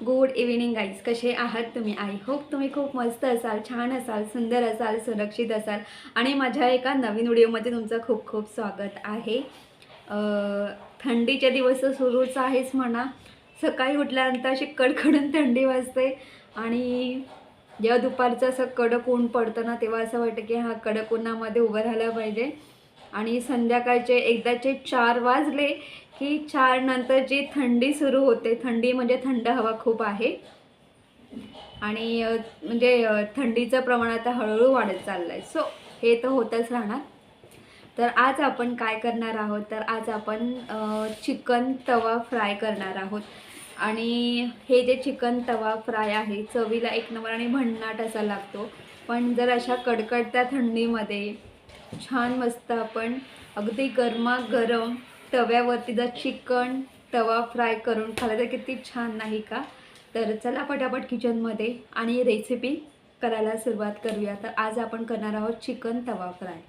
Good evening guys कसे आहात तुम्ही? आय होप तुम्ही खूप मस्त असाल छान असाल सुंदर असाल सुरक्षित असाल. आणि माझ्या एका नवीन व्हिडिओमध्ये तुमचं खूप खूप स्वागत आहे. थंडीचे दिवस सुरूच आहेच म्हणा. सकाळी उठल्यानंतर अशी कडकडून थंडी वाजते. आणि जेव्हा दुपारचं असं कडक ऊन पडतं ना तेव्हा असं वाटतं की हा कडक उन्हामध्ये उभं राहायला पाहिजे. आणि संध्याकाळचे एकदाचे चार वाजले की चार नंतर जी थंडी सुरू होते थंडी म्हणजे थंड हवा खूप आहे. आणि म्हणजे थंडीचं प्रमाण आता हळूहळू वाढत चाललं आहे सो हे तर होतच राहणार. तर आज आपण काय करणार आहोत? तर आज आपण चिकन तवा फ्राय करणार आहोत. आणि हे जे चिकन तवा फ्राय आहे चवीला एक नंबर आणि भन्नाट असा लागतो. पण जर अशा कडकडत्या थंडीमध्ये छान मस्त आपण अगदी गरमागरम तव्यावरती जर चिकन तवा फ्राय करून खाल्लं तर किती छान नाही का? तर चला पटापट किचनमध्ये आणि रेसिपी करायला सुरुवात करूया. तर आज आपण करणार आहोत चिकन तवा फ्राय.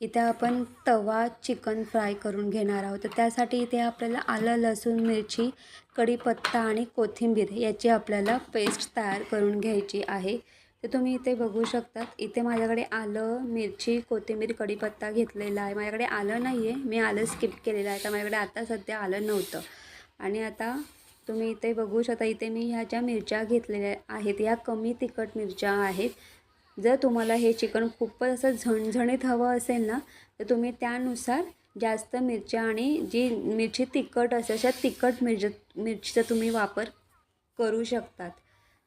इथे आपण तवा चिकन फ्राय करून घेणार आहोत. तर त्यासाठी इथे आपल्याला आलं लसूण मिरची कढीपत्ता आणि कोथिंबीर याची आपल्याला पेस्ट तयार करून घ्यायची आहे. तर तुम्ही इथे बघू शकतात इथे माझ्याकडे आलं मिरची कोथिंबीर कढीपत्ता घेतलेला आहे. माझ्याकडे आलं नाही आहे मी आलं स्किप केलेलं आहे. तर माझ्याकडे आता सध्या आलं नव्हतं. आणि आता तुम्ही इथे बघू शकता इथे मी ह्या ज्या मिरच्या घेतलेल्या आहेत ह्या कमी तिखट मिरच्या आहेत. जर तुम्हाला हे चिकन खूपच असं झणझणीत हवं असेल ना तर तुम्ही त्यानुसार जास्त मिरच्या आणि जी मिरची तिखट असेल अशा तिखट मिरच्या मिरचीचा तुम्ही वापर करू शकतात.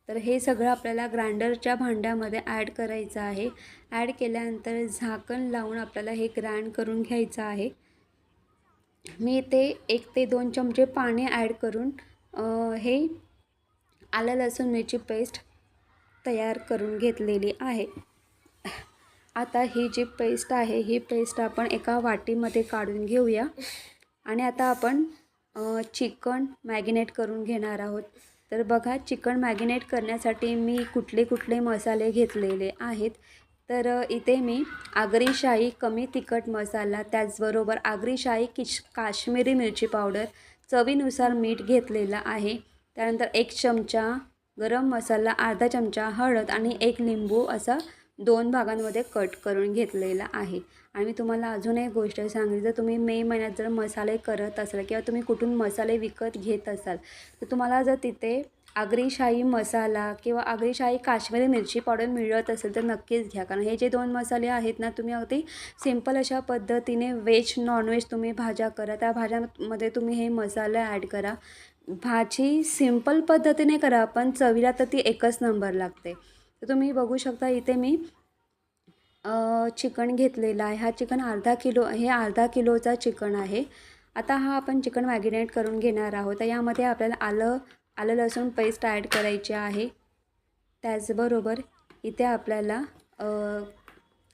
तर हे सगळं आपल्याला ग्राइंडरच्या भांड्यामध्ये ॲड करायचं आहे. ॲड केल्यानंतर झाकण लावून आपल्याला हे ग्राइंड करून घ्यायचं आहे. मी ते एक ते दोन चमचे पाणी ॲड करून हे आलं लसूण मिरची पेस्ट तयार करून घेतलेली आहे. आता ही जी पेस्ट आहे ही पेस्ट आपण एका वाटीमध्ये काढून घेऊया. आणि आता आपण चिकन मॅगिनेट करून घेणार आहोत. तर बघा चिकन मॅगिनेट करण्यासाठी मी कुठले कुठले मसाले घेतलेले आहेत. तर इथे मी आगरीशाही कमी तिखट मसाला त्याचबरोबर आगरीशाही किश काश्मीरी मिरची पावडर चवीनुसार मीठ घेतलेलं आहे. त्यानंतर एक चमचा गरम मसाला अर्धा चमचा हळद आणि एक लिंबू असा दोन भागांमध्ये कट करून घेतलेला आहे. आणि मी तुम्हाला अजून एक गोष्ट सांगली जर तुम्ही मे महिन्यात जर मसाले करत असाल किंवा तुम्ही कुठून मसाले विकत घेत असाल तर तुम्हाला जर तिथे आगरीशाही मसाला किंवा आगरीशाही काश्मीरी मिरची पावडर मिळत असेल तर नक्कीच घ्या. कारण हे जे दोन मसाले आहेत ना तुम्ही अगदी सिंपल अशा पद्धतीने व्हेज नॉनव्हेज तुम्ही भाज्या करा. त्या भाज्यामध्ये तुम्ही हे मसाले ॲड करा. भाजी सिंपल पद्धतीने करा पण चवीला तर ती एकच नंबर लागते. तर तुम्ही बघू शकता इथे मी चिकन घेतलेला आहे. हा चिकन अर्धा किलो हे अर्धा किलोचा चिकन आहे. आता हा आपण चिकन मॅगिनेट करून घेणार आहोत. तर यामध्ये आपल्याला आलं आलं लसूण पेस्ट ॲड करायची आहे. त्याचबरोबर इथे आपल्याला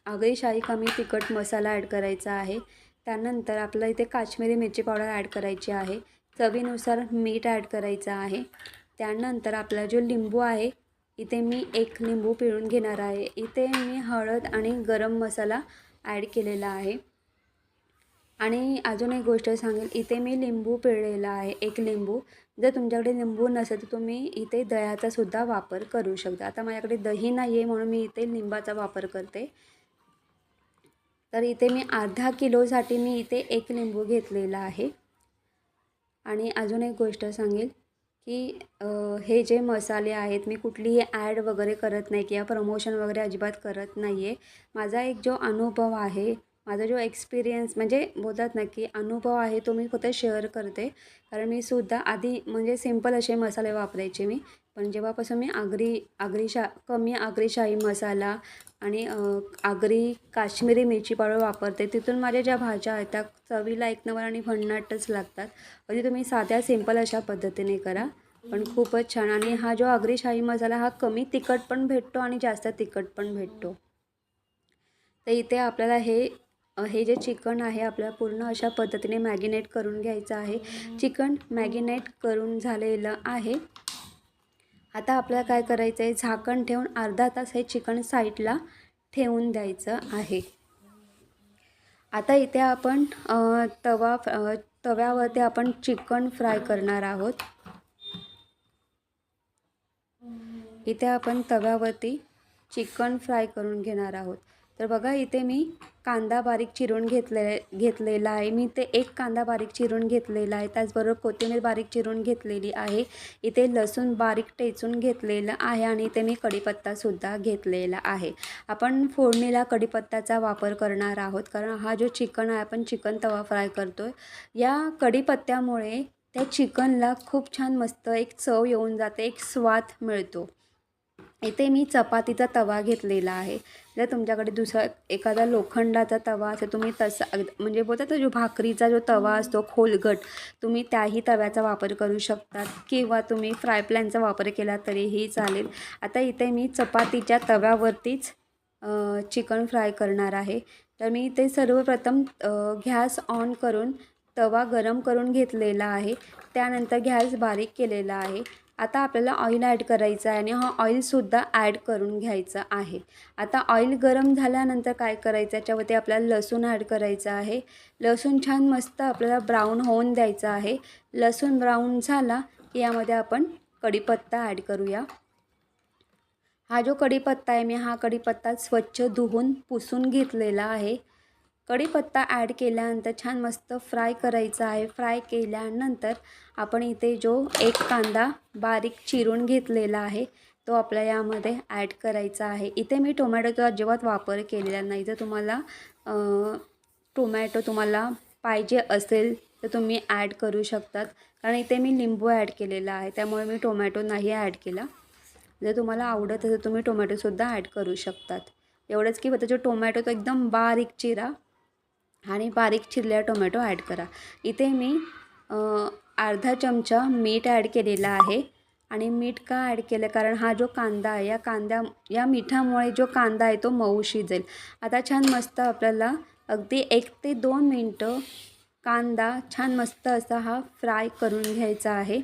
आगळी शाही कमी तिखट मसाला ॲड करायचा आहे. त्यानंतर आपल्याला इथे काश्मीरी मिरची पावडर ॲड करायची आहे. चवीनुसार मीठ ॲड करायचं आहे. त्यानंतर आपला जो लिंबू आहे इथे मी एक लिंबू पिळून घेणार आहे. इथे मी हळद आणि गरम मसाला ॲड केलेला आहे. आणि अजून एक गोष्ट सांगेल इथे मी लिंबू पिळलेला आहे एक लिंबू. जर तुमच्याकडे लिंबू नसेल तर तुम्ही इथे दह्याचा सुद्धा वापर करू शकता. आता माझ्याकडे दही नाही आहे म्हणून मी इथे लिंबाचा वापर करते. तर इथे मी अर्धा किलोसाठी मी इथे एक लिंबू घेतलेला आहे. आणि अजून एक गोष्ट सांगेल की हे जे मसाले आहेत मी कुठलीही ॲड वगैरे करत नाही किंवा प्रमोशन वगैरे अजिबात करत नाही आहे माझा एक जो अनुभव आहे माझा जो एक्सपिरियन्स म्हणजे बोलतात ना की अनुभव आहे तो मी फक्त शेअर करते. कारण मी सुद्धा आधी म्हणजे सिंपल असे मसाले वापरायचे मी. पण जेव्हापासून मी आगरी आगरी शा कमी आगरी शाही मसाला आणि आगरी काश्मीरी मिरची पावडर वापरते तिथून माझ्या ज्या भाज्या आहेत त्या चवीला एक नंबर आणि भन्नाटच लागतात. म्हणजे तुम्ही साध्या सिंपल अशा पद्धतीने करा. पण खूपच छान. आणि हा जो आगरी शाही मसाला हा कमी तिखट पण भेटतो आणि जास्त तिखट पण भेटतो. तर इथे आपल्याला हे हे जे चिकन आहे आपल्याला पूर्ण अशा पद्धतीने मॅगिनेट करून घ्यायचं आहे. चिकन मॅगिनेट करून झालेलं आहे. आता आपल्याला काय करायचं आहे झाकण ठेवून अर्धा तास हे चिकन साईडला ठेवून द्यायचं आहे. आता इथे आपण तवा तव्यावरती आपण चिकन फ्राय करणार आहोत. इथे आपण तव्यावरती चिकन फ्राय करून घेणार आहोत. तर बघा इथे मी कांदा बारीक चिरून घेतले घेतलेला आहे. मी ते एक कांदा बारीक चिरून घेतलेला आहे. त्याचबरोबर कोथिंबीर बारीक चिरून घेतलेली आहे. इथे लसूण बारीक टेचून घेतलेलं आहे आणि इथे मी कढीपत्तासुद्धा घेतलेला आहे. आपण फोडणीला कढीपत्त्याचा वापर करणार आहोत. कारण हा जो चिकन आहे आपण चिकन तवा फ्राय करतो आहे या कढीपत्त्यामुळे त्या चिकनला खूप छान मस्त एक चव येऊन जाते एक स्वाद मिळतो. इथे मी चपातीचा तवा घेतलेला आहे. जर तुमच्याकडे दुसरा एखादा लोखंडाचा तवा असेल तुम्ही तसा अग- म्हणजे बोलतात जो भाकरीचा जो तवा असतो खोलगट तुम्ही त्याही तव्याचा वापर करू शकतात. किंवा तुम्ही फ्राय पॅनचा वापर केला तरीही चालेल. आता इथे मी चपातीच्या तव्यावरतीच चिकन फ्राय करणार आहे. तर मी ते सर्वप्रथम गॅस ऑन करून तवा गरम करून घेतलेला आहे. त्यानंतर गॅस बारीक केलेला आहे. आता आपल्याला ऑइल ॲड करायचं आहे आणि हा ऑइलसुद्धा ॲड करून घ्यायचा आहे. आता ऑइल गरम झाल्यानंतर काय करायचं? याच्यावरती आपल्याला लसूण ॲड करायचं आहे. लसूण छान मस्त आपल्याला ब्राऊन होऊन द्यायचं आहे. लसूण ब्राऊन झाला की यामध्ये आपण कढीपत्ता ॲड करूया. हा जो कढीपत्ता आहे मी हा कढीपत्ता स्वच्छ धुवून पुसून घेतलेला आहे. कढीपत्ता ॲड केल्यानंतर छान मस्त फ्राय करायचा आहे. फ्राय केल्यानंतर आपण इथे जो एक कांदा बारीक चिरून घेतलेला आहे तो आपल्या यामध्ये ॲड करायचा आहे. इथे मी टोमॅटोचा अजिबात वापर केलेला नाही. जर तुम्हाला टोमॅटो तुम्हाला पाहिजे असेल तर तुम्ही ॲड करू शकतात. कारण इथे मी लिंबू ॲड केलेला आहे. त्यामुळे मी टोमॅटो नाही ॲड केला. जर तुम्हाला आवडत असेल तुम्ही टोमॅटोसुद्धा ॲड करू शकतात. एवढंच की फक्त जो टोमॅटो तो एकदम बारीक चिरा आणि बारीक चिरलेला टोमॅटो ॲड करा. इथे मी अर्धा चमचा मीठ ॲड केलेला आहे. आणि मीठ का ॲड केलं? कारण हा जो कांदा आहे या कांद्या या मिठामुळे जो कांदा आहे तो मऊ शिजेल. आता छान मस्त आपल्याला अगदी एक ते दोन मिनटं कांदा छान मस्त असा हा फ्राय करून घ्यायचा आहे.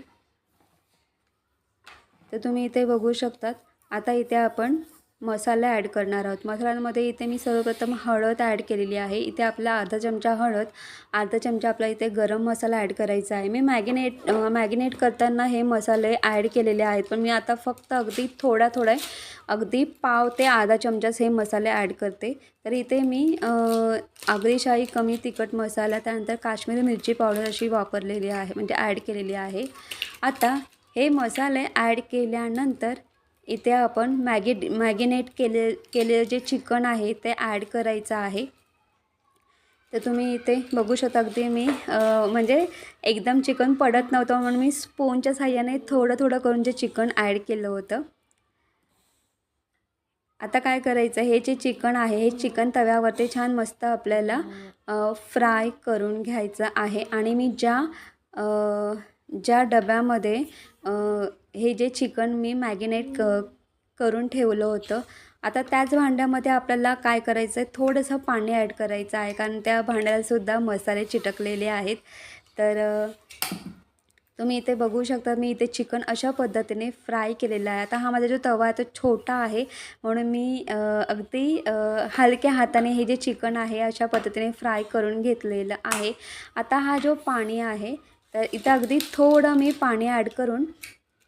तर तुम्ही इथे बघू शकतात. आता इथे आपण मसाला ॲड करणार आहोत. मसाल्यांमध्ये इथे मी सर्वप्रथम हळद ॲड केलेली आहे. इथे आपला अर्धा चमचा हळद अर्धा चमचा आपला इथे गरम मसाला ॲड करायचा आहे. मी मॅगिनेट मॅगिनेट करताना हे मसाले ॲड केलेले आहेत पण मी आता फक्त अगदी थोडा थोडा अगदी पाव ते अर्धा चमचाच हे मसाले ॲड करते. तर इथे मी अ, आगरीशाही कमी तिखट मसाला त्यानंतर काश्मीरी मिरची पावडर अशी वापरलेली आहे म्हणजे ॲड केलेली आहे. आता हे मसाले ॲड केल्यानंतर इथे आपण मॅगी मॅगिनेट केले केलेलं जे चिकन आहे ते ॲड करायचं आहे. तर तुम्ही इथे बघू शकता अगदी मी म्हणजे एकदम चिकन पडत नव्हतं म्हणून मी स्पूनच्या साह्याने थोडं थोडं करून जे चिकन ॲड केलं होतं. आता काय करायचं हे जे चिकन आहे हे चिकन तव्यावरती छान मस्त आपल्याला फ्राय करून घ्यायचं आहे. आणि मी ज्या ज्या डब्यामध्ये हे जे चिकन मी मॅगिनेट क करून ठेवलं होतं आता त्याच भांड्यामध्ये आपल्याला काय करायचं आहे थोडंसं पाणी ॲड करायचं आहे कारण त्या भांड्यालासुद्धा मसाले चिटकलेले आहेत. तर तुम्ही इथे बघू शकता मी इथे चिकन अशा पद्धतीने फ्राय केलेला आहे. आता हा माझा जो तवा आहे तो छोटा आहे. म्हणून मी अगदी हलक्या हाताने हे जे चिकन आहे अशा पद्धतीने फ्राय करून घेतलेलं आहे. आता हा जो पाणी आहे तर इथं अगदी थोडं मी पाणी ॲड करून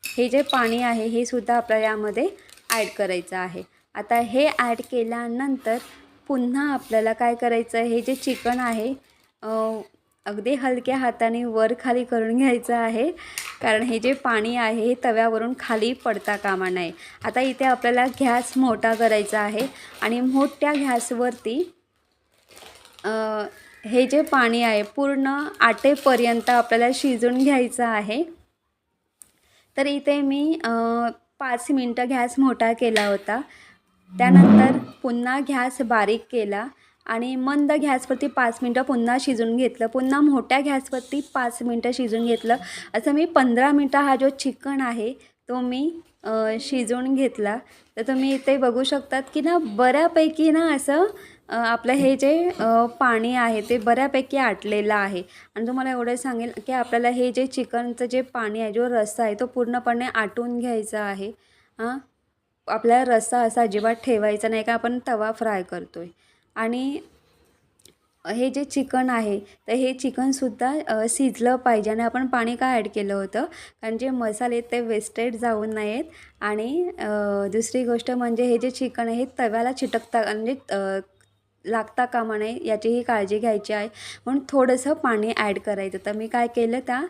हे जे पाणी आहे हे सुद्धा आपल्याला यामध्ये ॲड करायचं आहे. आता हे ॲड केल्यानंतर पुन्हा आपल्याला काय करायचं हे जे चिकन आहे अगदी हलक्या हाताने वर खाली करून घ्यायचं आहे. कारण हे जे पाणी आहे हे तव्यावरून खाली पडता कामा नये. आता इथे आपल्याला गॅस मोठा करायचा आहे आणि मोठ्या गॅसवरती हे जे पाणी आहे पूर्ण आटेपर्यंत आपल्याला शिजून घ्यायचं आहे. तर इथे मी पाच मिनटं गॅस मोठा केला होता. त्यानंतर पुन्हा गॅस बारीक केला आणि मंद गॅसवरती पाच मिनटं पुन्हा शिजून घेतलं. पुन्हा मोठ्या गॅसवरती पाच मिनटं शिजून घेतलं. असं मी पंधरा मिनटं हा जो चिकन आहे तो मी शिजवून घेतला. तर तुम्ही इथे बघू शकतात की ना बऱ्यापैकी ना असं आपलं हे जे पाणी आहे ते बऱ्यापैकी आटलेलं आहे. आणि तुम्हाला एवढं सांगेल की आपल्याला हे जे चिकनचं जे पाणी आहे जो रस्सा आहे तो पूर्णपणे आटून घ्यायचा आहे. हां आपल्याला रस्सा असा अजिबात ठेवायचा नाही का आपण तवा फ्राय करतो आहे आणि हे जे चिकन आहे तर हे चिकनसुद्धा शिजलं पाहिजे आणि आपण पाणी का ॲड केलं होतं? कारण जे मसाले ते वेस्टेड जाऊ नयेत आणि दुसरी गोष्ट म्हणजे हे जे चिकन आहे हे तव्याला चिटकता म्हणजे लागता कामा नये याचीही काळजी घ्यायची आहे. म्हणून थोडंसं पाणी ॲड करायचं. तर मी काय केलं त्या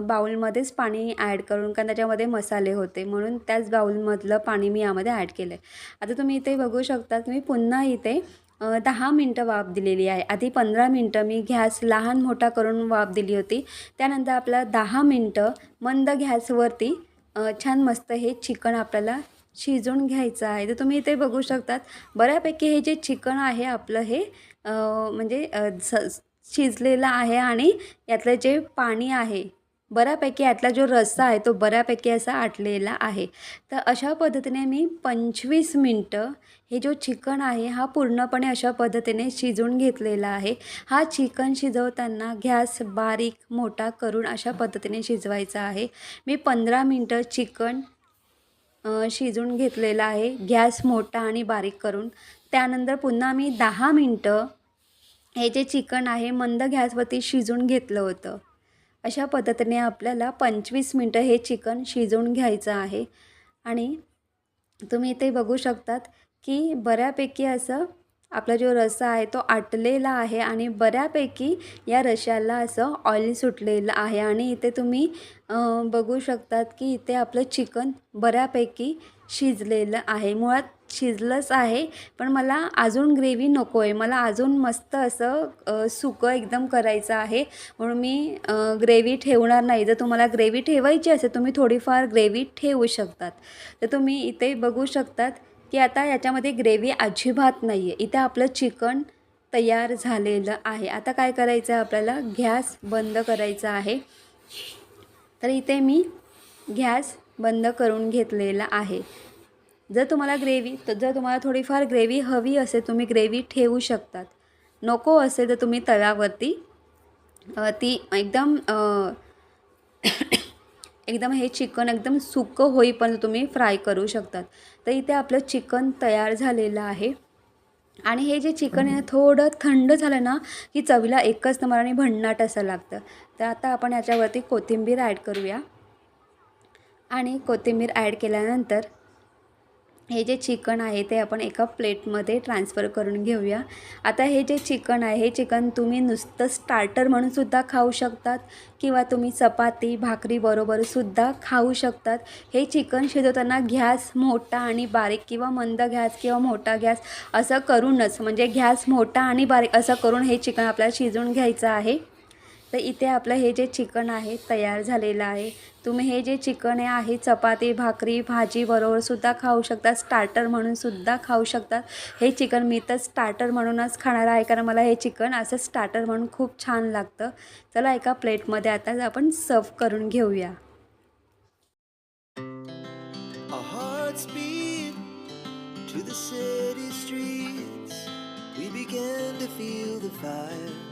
बाऊलमध्येच बाउलमध्येच पाणी ॲड करून कारण त्याच्यामध्ये मसाले होते. म्हणून त्याच बाऊलमधलं पाणी मी यामध्ये ॲड केलं आहे आता तुम्ही इथे बघू शकता मी पुन्हा इथे दहा मिनटं वाफ दिलेली आहे. आधी पंधरा मिनटं मी गॅस लहान मोठा करून वाफ दिली होती. त्यानंतर आपला दहा मिनटं मंद गॅसवरती छान मस्त हे चिकन आपल्याला शिजवून घ्यायचं आहे. तर तुम्ही इथे बघू शकतात बऱ्यापैकी हे जे चिकन आहे आपलं हे म्हणजे स शिजलेलं आहे आणि यातलं जे पाणी आहे बऱ्यापैकी यातला जो रस्सा आहे तो बऱ्यापैकी असा आटलेला आहे. तर अशा पद्धतीने मी पंचवीस मिनटं हे जो चिकन आहे हा पूर्णपणे अशा पद्धतीने शिजवून घेतलेला आहे. हा चिकन शिजवताना गॅस बारीक मोठा करून अशा पद्धतीने शिजवायचा आहे. मी पंधरा मिनटं चिकन शिजून शिजवून घेतलेला आहे. गॅस मोठा आणि बारीक करून. त्यानंतर पुन्हा मी दहा मिनटं हे जे चिकन आहे मंद गॅसवरती शिजून घेतलं होतं. अशा पद्धतीने आपल्याला पंचवीस मिनटं हे चिकन शिजवून घ्यायचं आहे. आणि तुम्ही ते बघू शकतात की बऱ्यापैकी असं आपला जो रस्सा आहे तो आटलेला आहे आणि बऱ्यापैकी या रश्याला असं ऑइल सुटलेलं आहे. आणि इथे तुम्ही बघू शकतात की इथे आपलं चिकन बऱ्यापैकी शिजलेलं आहे. मुळात शिजलंच आहे पण मला अजून ग्रेव्ही नको आहे मला अजून मस्त असं सुकं एकदम करायचं आहे. म्हणून मी ग्रेव्ही ठेवणार नाही. जर तुम्हाला ग्रेव्ही ठेवायची असेल तुम्ही थोडीफार ग्रेव्ही ठेवू शकतात. तर तुम्ही इथे बघू शकतात की आता याच्यामध्ये ग्रेव्ही अजिबात नाही आहे इथे आपलं चिकन तयार झालेलं आहे. आता काय करायचं आहे आपल्याला? गॅस बंद करायचा आहे. तर इथे मी गॅस बंद करून घेतलेला आहे. जर तुम्हाला ग्रेव्ही तर जर तुम्हाला थोडीफार ग्रेव्ही हवी असेल तुम्ही ग्रेव्ही ठेवू शकतात. नको असेल तर तुम्ही तव्यावरती ती एकदम एकदम हे चिकन एकदम सुकं होईपर्यंत तुम्ही फ्राय करू शकतात. तर इथे आपलं चिकन तयार झालेलं आहे. आणि हे जे चिकन आहे ना थोडं थंड झालं ना की चवीला एकच नंबर आणि भन्नाट असं लागतं. तर आता आपण याच्यावरती कोथिंबीर ॲड करूया. आणि कोथिंबीर ॲड केल्यानंतर हे जे चिकन आहे ते आपण एका प्लेटमध्ये ट्रान्सफर करून घेऊया. आता हे जे चिकन आहे हे चिकन तुम्ही नुसतं स्टार्टर म्हणून सुद्धा खाऊ शकतात किंवा तुम्ही चपाती भाकरीबरोबरसुद्धा खाऊ शकतात. हे चिकन शिजवताना गॅस मोठा आणि बारीक किंवा मंद गॅस किंवा मोठा गॅस असं करूनच म्हणजे गॅस मोठा आणि बारीक असं करून हे चिकन आपल्याला शिजवून घ्यायचं आहे. तर इथे आपलं हे जे चिकन आहे तयार झालेलं आहे. तुम्ही हे जे चिकन आहे आहे चपाती भाकरी भाजी बरोबरसुद्धा खाऊ शकता. स्टार्टर म्हणून सुद्धा खाऊ शकतात हे चिकन मी तर स्टार्टर म्हणूनच खाणार आहे कारण मला हे चिकन असं स्टार्टर म्हणून खूप छान लागतं. चला एका प्लेटमध्ये आता आपण सर्व करून घेऊया. To the city streets. We began to feel the fire.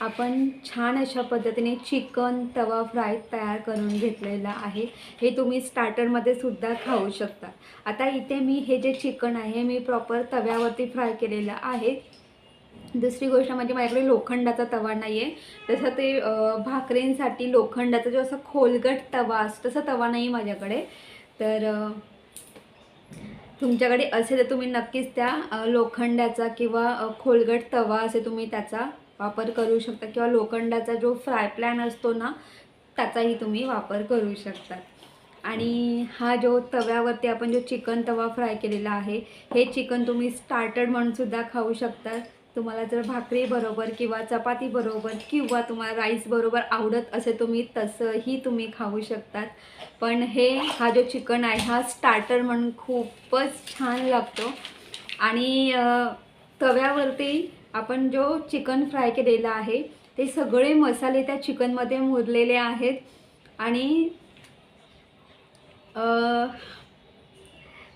आपण छान अशा पद्धतीने चिकन तवा फ्राय तयार करून घेतलेला आहे. हे तुम्ही स्टार्टरमध्ये सुद्धा खाऊ शकता. आता इथे मी हे जे चिकन आहे मी प्रॉपर तव्यावरती फ्राय केलेलं आहे. दुसरी गोष्ट म्हणजे माझ्याकडे लोखंडाचा तवा नाही आहे तसं ते भाकरींसाठी लोखंडाचा जो असा खोलगट तवा असतो तसा तवा नाही माझ्याकडे. तर तुमच्याकडे असेल तर तुम्ही नक्कीच त्या लोखंडाचा किंवा खोलगट तवा असे तुम्ही त्याचा वापर करू शकता. किंवा लोखंडाचा जो फ्राय प्लॅन असतो ना त्याचाही तुम्ही वापर करू शकता. आणि हा जो तव्यावरती आपण जो चिकन तवा फ्राय केलेला आहे हे चिकन तुम्ही स्टार्टर म्हणूनसुद्धा खाऊ शकता. तुम्हाला जर भाकरीबरोबर किंवा चपातीबरोबर किंवा तुम्हाला राईसबरोबर आवडत असे तुम्ही तसंही तुम्ही खाऊ शकतात. पण हे हा जो चिकन आहे हा स्टार्टर म्हणून खूपच छान लागतो. आणि तव्यावरती आपण जो चिकन फ्राय केलेला आहे ते सगळे मसाले त्या चिकनमध्ये मुरलेले आहेत. आणि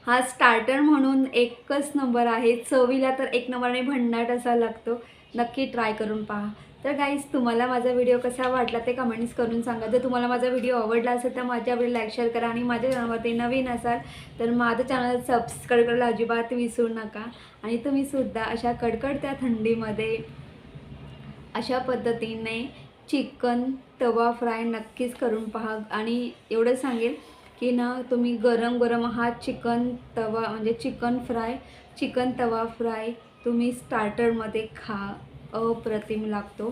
हा स्टार्टर म्हणून एकच नंबर आहे. चवीला तर एक नंबरने भन्नाट असा लागतो. नक्की ट्राय करून पहा. तर गाईज तुम्हाला माझा व्हिडिओ कसा वाटला ते कमेंट्स करून सांगा. जर तुम्हाला माझा व्हिडिओ आवडला असेल तर माझ्या व्हिडिओ लाईक शेअर करा आणि माझ्या चॅनलवरती नवीन असाल तर माझं चॅनल सबस्क्राईब करायला अजिबात विसरू नका. आणि तुम्हीसुद्धा अशा कडकडत्या थंडीमध्ये अशा पद्धतीने चिकन तवा फ्राय नक्कीच करून पहा. आणि एवढं सांगेल की ना तुम्ही गरम गरम हा चिकन तवा म्हणजे चिकन फ्राय चिकन तवा फ्राय तुम्ही स्टार्टरमध्ये खा. अप्रतिम लागतो.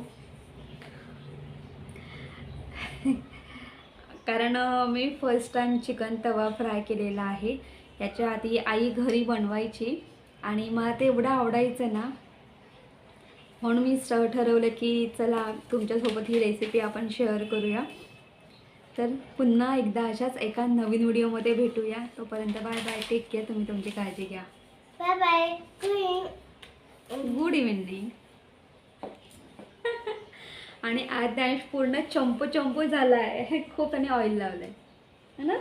कारण मी फर्स्ट टाईम चिकन तवा फ्राय केलेला आहे. याच्या आधी आई घरी बनवायची आणि मला ते एवढं आवडायचं ना. म्हणून मी स ठरवलं की चला तुमच्यासोबत ही रेसिपी आपण शेअर करूया. तर पुन्हा एकदा अशाच एका नवीन व्हिडिओमध्ये भेटूया. तोपर्यंत बाय बाय टेक केअर तुम्ही तुमची काळजी घ्या. Bye bye good evening. आणि आज डॅश पूर्ण चंपू चंपू झाला आहे खूप त्याने ऑइल लावलं आहे है ना?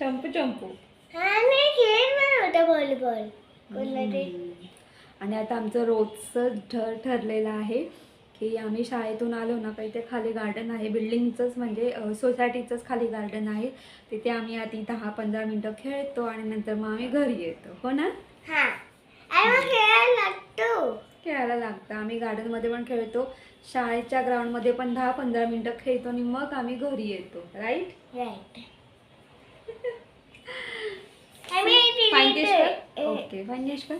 चंपू चंपू. आणि आता आमचं रोजचं ठर ठरलेलं आहे की आम्ही शाळेतून आलो ना काही ते खाली गार्डन आहे. बिल्डिंगचंच म्हणजे सोसायटीचंच खाली गार्डन आहे. तिथे आम्ही आधी दहा पंधरा मिनटं खेळतो आणि नंतर मग आम्ही घरी येतो. हो ना? हा. आणि खेळायला लागतो. आम्ही गार्डनमध्ये पण खेळतो. शाळेच्या ग्राउंडमध्ये पण दहा पंधरा मिनटं खेळतो आणि मग आम्ही घरी येतो. राईट राईट ओके कर